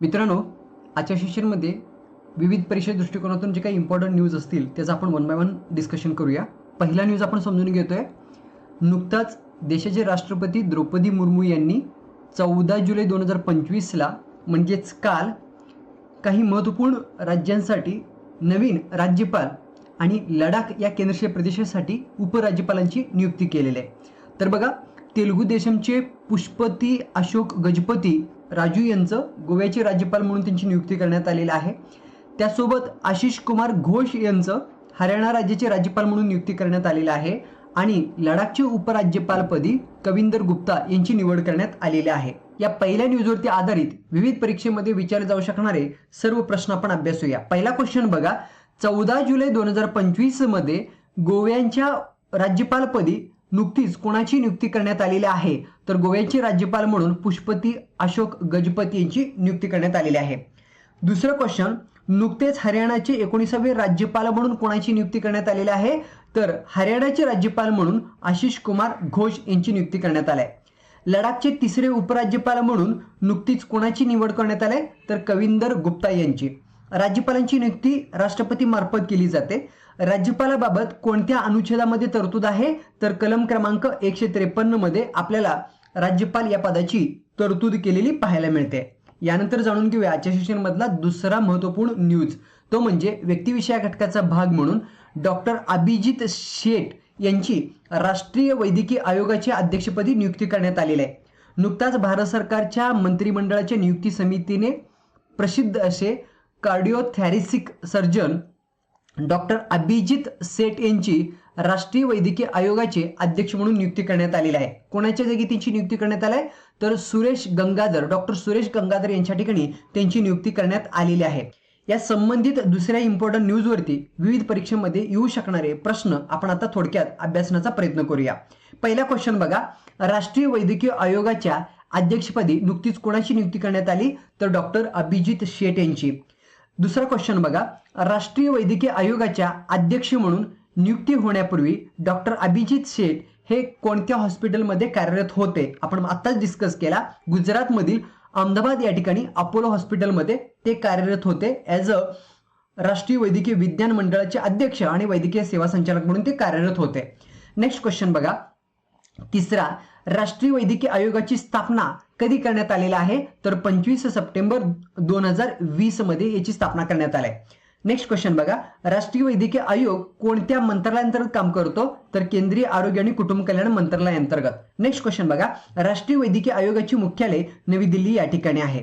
मित्रांनो आजच्या सेशनमध्ये विविध परीक्षा दृष्टिकोनातून जे काही इम्पॉर्टंट न्यूज असतील त्याचं आपण वन बाय वन डिस्कशन करूया. पहिला न्यूज आपण समजून घेतोय. नुकताच देशाचे राष्ट्रपती द्रौपदी मुर्मू यांनी चौदा जुलै दोन हजार पंचवीसला म्हणजेच काल काही महत्त्वपूर्ण राज्यांसाठी नवीन राज्यपाल आणि लडाख या केंद्रशासित प्रदेशासाठी उपराज्यपालांची नियुक्ती केलेली आहे. तर बघा तेलुगू देशमचे पुष्पती अशोक गजपती राजू यांचं गोव्याचे राज्यपाल म्हणून त्यांची नियुक्ती करण्यात आलेली आहे. त्यासोबत आशिष कुमार घोष यांचं हरियाणा राज्याचे राज्यपाल म्हणून नियुक्ती करण्यात आलेली आहे आणि लडाखचे उपराज्यपालपदी कविंदर गुप्ता यांची निवड करण्यात आलेली आहे. या पहिल्या न्यूजवरती आधारित विविध परीक्षेमध्ये विचारले जाऊ शकणारे सर्व प्रश्न आपण अभ्यासूया. पहिला क्वेश्चन बघा. चौदा जुलै दोन हजार पंचवीसमध्ये गोव्यांच्या राज्यपालपदी नुकतीच कोणाची नियुक्ती करण्यात आलेली आहे? तर गोव्याचे राज्यपाल म्हणून पुष्पती अशोक गजपती यांची नियुक्ती करण्यात आलेली आहे. दुसरं क्वेश्चन नुकतेच हरियाणाचे एकोणीसावे राज्यपाल म्हणून कोणाची नियुक्ती करण्यात आलेली आहे? तर हरियाणाचे राज्यपाल म्हणून आशिष कुमार घोष यांची नियुक्ती करण्यात आली आहे. लडाखचे तिसरे उपराज्यपाल म्हणून नुकतीच कोणाची निवड करण्यात आली तर कविंदर गुप्ता यांची. राज्यपालांची नियुक्ती राष्ट्रपती मार्फत केली जाते. राज्यपालाबाबत कोणत्या अनुच्छेदामध्ये तरतूद आहे? तर कलम क्रमांक एकशे त्रेपन्नमध्ये आपल्याला राज्यपाल या पदाची तरतूद केलेली पाहायला मिळते. यानंतर जाणून घेऊया आजच्या सेशन मधला दुसरा महत्त्वपूर्ण न्यूज. तो म्हणजे व्यक्तिविषया घटकाचा भाग म्हणून डॉक्टर अभिजित शेठ यांची राष्ट्रीय वैद्यकीय आयोगाची अध्यक्षपदी नियुक्ती करण्यात आलेली आहे. नुकताच भारत सरकारच्या मंत्रिमंडळाच्या नियुक्ती समितीने प्रसिद्ध असे cardiothoracic surgeon doctor Abhijit Seth यांची राष्ट्रीय वैद्यकीय आयोगाचे अध्यक्ष म्हणून नियुक्ती करण्यात आलेली आहे. कोणाच्या जागी त्यांची नियुक्ती करण्यात आली आहे? तर सुरेश गंगाधर डॉक्टर सुरेश गंगाधर यांच्या ठिकाणी त्यांची नियुक्ती करण्यात आलेली आहे. या संबंधित दुसऱ्या इम्पॉर्टंट न्यूजवरती विविध परीक्षेमध्ये येऊ शकणारे प्रश्न आपण आता थोडक्यात अभ्यासण्याचा प्रयत्न करूया. पहिला क्वेश्चन बघा. राष्ट्रीय वैद्यकीय आयोगाच्या अध्यक्षपदी नुकतीच कोणाची नियुक्ती करण्यात आली? तर डॉक्टर अभिजित शेट यांची. दुसरा क्वेश्चन बघा. राष्ट्रीय वैद्यकीय आयोगाच्या अध्यक्ष म्हणून नियुक्ती होण्यापूर्वी डॉक्टर अभिजित शेठ हे कोणत्या हॉस्पिटलमध्ये कार्यरत होते? आपण आत्ताच डिस्कस केला. गुजरातमधील अहमदाबाद या ठिकाणी अपोलो हॉस्पिटलमध्ये ते कार्यरत होते. ॲज अ राष्ट्रीय वैद्यकीय विज्ञान मंडळाचे अध्यक्ष आणि वैद्यकीय सेवा संचालक म्हणून ते कार्यरत होते. नेक्स्ट क्वेश्चन बघा. तिसरा राष्ट्रीय वैद्यकीय आयोगाची स्थापना कधी करण्यात आलेला आहे? तर पंचवीस सप्टेंबर दोन हजार वीसमध्ये याची स्थापना करण्यात आली आहे. नेक्स्ट क्वेश्चन बघा. राष्ट्रीय वैद्यकीय आयोग कोणत्या मंत्रालयांतर्गत काम करतो? तर केंद्रीय आरोग्य आणि कुटुंब कल्याण मंत्रालयांतर्गत नेक्स्ट क्वेश्चन बघा. राष्ट्रीय वैद्यकीय आयोगाची मुख्यालय नवी दिल्ली या ठिकाणी आहे.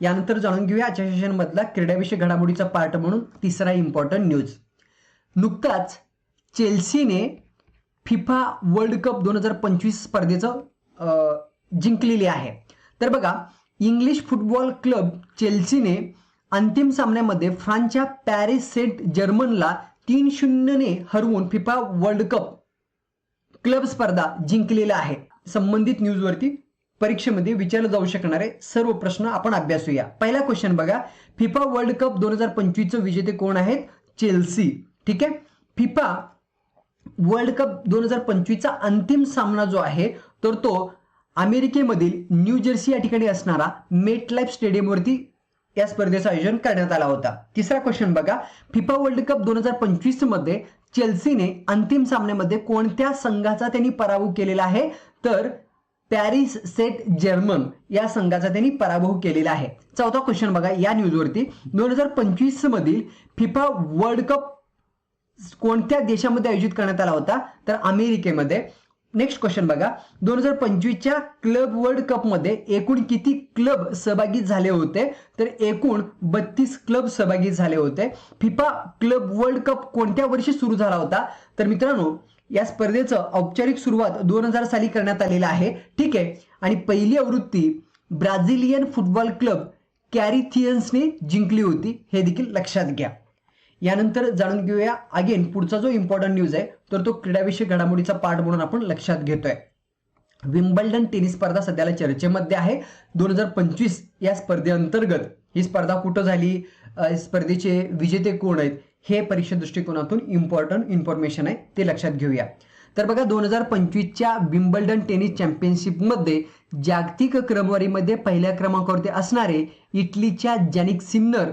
यानंतर जाणून घेऊया आजच्या सेशन मधला क्रीडाविषयक घडामोडीचा पार्ट म्हणून तिसरा इम्पॉर्टंट न्यूज नुकताच चेल्सीने फिफा वर्ल्ड कप दोन हजार पंचवीस स्पर्धेचं जिंकलेली आहे. तर बघा इंग्लिश फुटबॉल क्लब चेल्सीने अंतिम सामन्यामध्ये फ्रान्सच्या पॅरिस सेंट जर्मनला तीन शून्यने हरवून फिफा वर्ल्ड कप क्लब स्पर्धा जिंकलेला आहे संबंधित न्यूजवरती परीक्षेमध्ये विचारले जाऊ शकणारे सर्व प्रश्न आपण अभ्यासूया. पहिला क्वेश्चन बघा फिफा वर्ल्ड कप दोन हजार पंचवीसचं विजेते कोण आहेत? चेल्सी ठीक आहे? फिफा वर्ल्ड कप दोन हजार पंचवीसचा अंतिम सामना जो आहे तर तो अमेरिकेमधील न्यू जर्सी या ठिकाणी असणारा मेट लाईफ स्टेडियमवरती या स्पर्धेचं आयोजन करण्यात आला होता. तिसरा क्वेश्चन बघा. फिफा वर्ल्ड कप दोन हजार पंचवीसमध्ये चेल्सीने अंतिम सामन्यामध्ये कोणत्या संघाचा त्यांनी पराभव केलेला आहे? तर पॅरिस सेट जर्मन या संघाचा त्यांनी पराभव केलेला आहे. चौथा क्वेश्चन बघा या न्यूजवरती दोन हजार पंचवीस मधील फिफा वर्ल्ड कप कोणत्या देशामध्ये आयोजित करण्यात आला होता? तर अमेरिकेमध्ये. नेक्स्ट क्वेश्चन बघा. दोन हजार पंचवीसच्या क्लब वर्ल्ड कपमध्ये एकूण किती क्लब सहभागी झाले होते? तर एकूण बत्तीस क्लब सहभागी झाले होते. फिफा क्लब वर्ल्ड कप कोणत्या वर्षी सुरू झाला होता? तर मित्रांनो या स्पर्धेचं औपचारिक सुरुवात दोन हजार साली करण्यात आलेलं आहे. ठीक आहे? आणि पहिली आवृत्ती ब्राझिलियन फुटबॉल क्लब कॅरिथियन्सने जिंकली होती. हे देखील लक्षात घ्या. यानंतर जाणून घेऊया. अगेन पुढचा जो इम्पॉर्टंट न्यूज आहे तर तो क्रीडाविषयक घडामोडीचा पार्ट म्हणून आपण लक्षात घेतोय. विम्बल्डन टेनिस स्पर्धा सध्याला चर्चेमध्ये आहे. दोन हजार पंचवीस या स्पर्धेअंतर्गत ही स्पर्धा कुठं झाली? स्पर्धेचे विजेते कोण आहेत? हे परीक्षा दृष्टिकोनातून इम्पॉर्टंट इन्फॉर्मेशन आहे ते लक्षात घेऊया. तर बघा दोन हजार पंचवीसच्या विम्बल्डन टेनिस चॅम्पियनशिपमध्ये जागतिक क्रमवारीमध्ये पहिल्या क्रमांकावरती असणारे इटलीच्या जॅनिक सिन्नर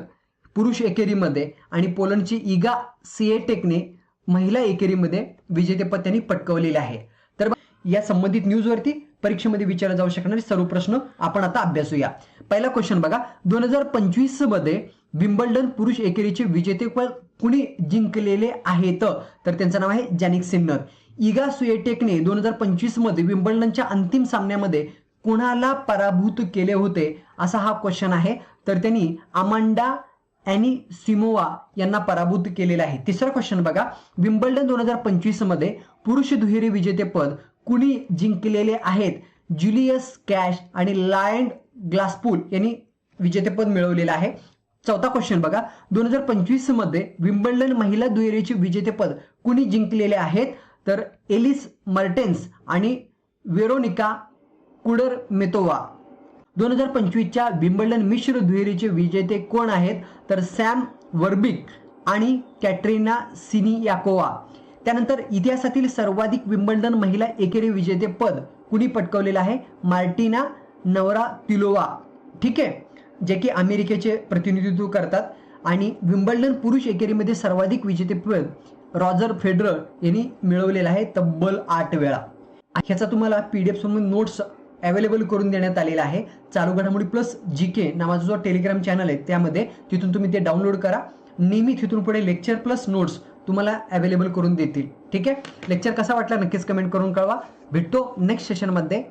पुरुष एकेरीमध्ये आणि पोलंडची इगा सिएटेकने महिला एकेरीमध्ये विजेतेपद त्यांनी पटकवलेले आहे. तर या संबंधित न्यूजवरती परीक्षेमध्ये विचारले जाऊ शकणारे सर्व प्रश्न आपण आता अभ्यासूया. पहिला क्वेश्चन बघा दोन हजार पंचवीसमध्ये विम्बल्डन पुरुष एकेरीचे विजेतेपद कुणी जिंकलेले आहेत? तर त्यांचं नाव आहे जॅनिक सिन्नर. इगा सुएटेकने दोन हजार पंचवीसमध्ये विम्बल्डनच्या अंतिम सामन्यामध्ये कुणाला पराभूत केले होते? असा हा क्वेश्चन आहे. तर त्यांनी अमांडा अॅनी सिमोवा यांना पराभूत केलेला आहे. तिसरा क्वेश्चन बघा. विम्बल्डन दोन हजार पंचवीसमध्ये पुरुष दुहेरी विजेतेपद कुणी जिंकलेले आहेत? ज्युलियस कॅश आणि लायन ग्लासपूल यांनी विजेतेपद मिळवलेलं आहे. चौथा क्वेश्चन बघा. दोन हजार पंचवीसमध्ये विम्बल्डन महिला दुहेरीचे विजेतेपद कुणी जिंकलेले आहेत? तर एलिस मर्टेन्स आणि वेरोनिका कुडर मेतोवा दोन हजार पंचवीसच्या विम्बल्डन मिश्र दुहेरीचे विजेते कोण आहेत? तर सॅम वर्बिक आणि कॅटरीना सिनियाकोवा. त्यानंतर इतिहासातील सर्वाधिक विम्बल्डन महिला एकेरी विजेते पद कुणी पटकवलेलं आहे? मार्टिना नवरा तिलोवा ठीक आहे? जे की अमेरिकेचे प्रतिनिधित्व करतात. आणि विम्बल्डन पुरुष एकेरीमध्ये सर्वाधिक विजेतेपद रॉजर फेडरर यांनी मिळवलेलं आहे तब्बल आठ वेळा. ह्याचा तुम्हाला पी डी एफ समोर नोट्स अवेलेबल करून देण्यात आलेला आहे. चालू घडामोडी प्लस जी के नावाचा जो टेलिग्राम चॅनल आहे त्यामध्ये तिथून तुम्ही ते डाउनलोड करा. नेहमी तिथून पुढे लेक्चर प्लस नोट्स तुम्हाला अवेलेबल करून देतील. ठीक आहे? लेक्चर कसा वाटला नक्कीच कमेंट करून कळवा. भेटतो नेक्स्ट सेशनमध्ये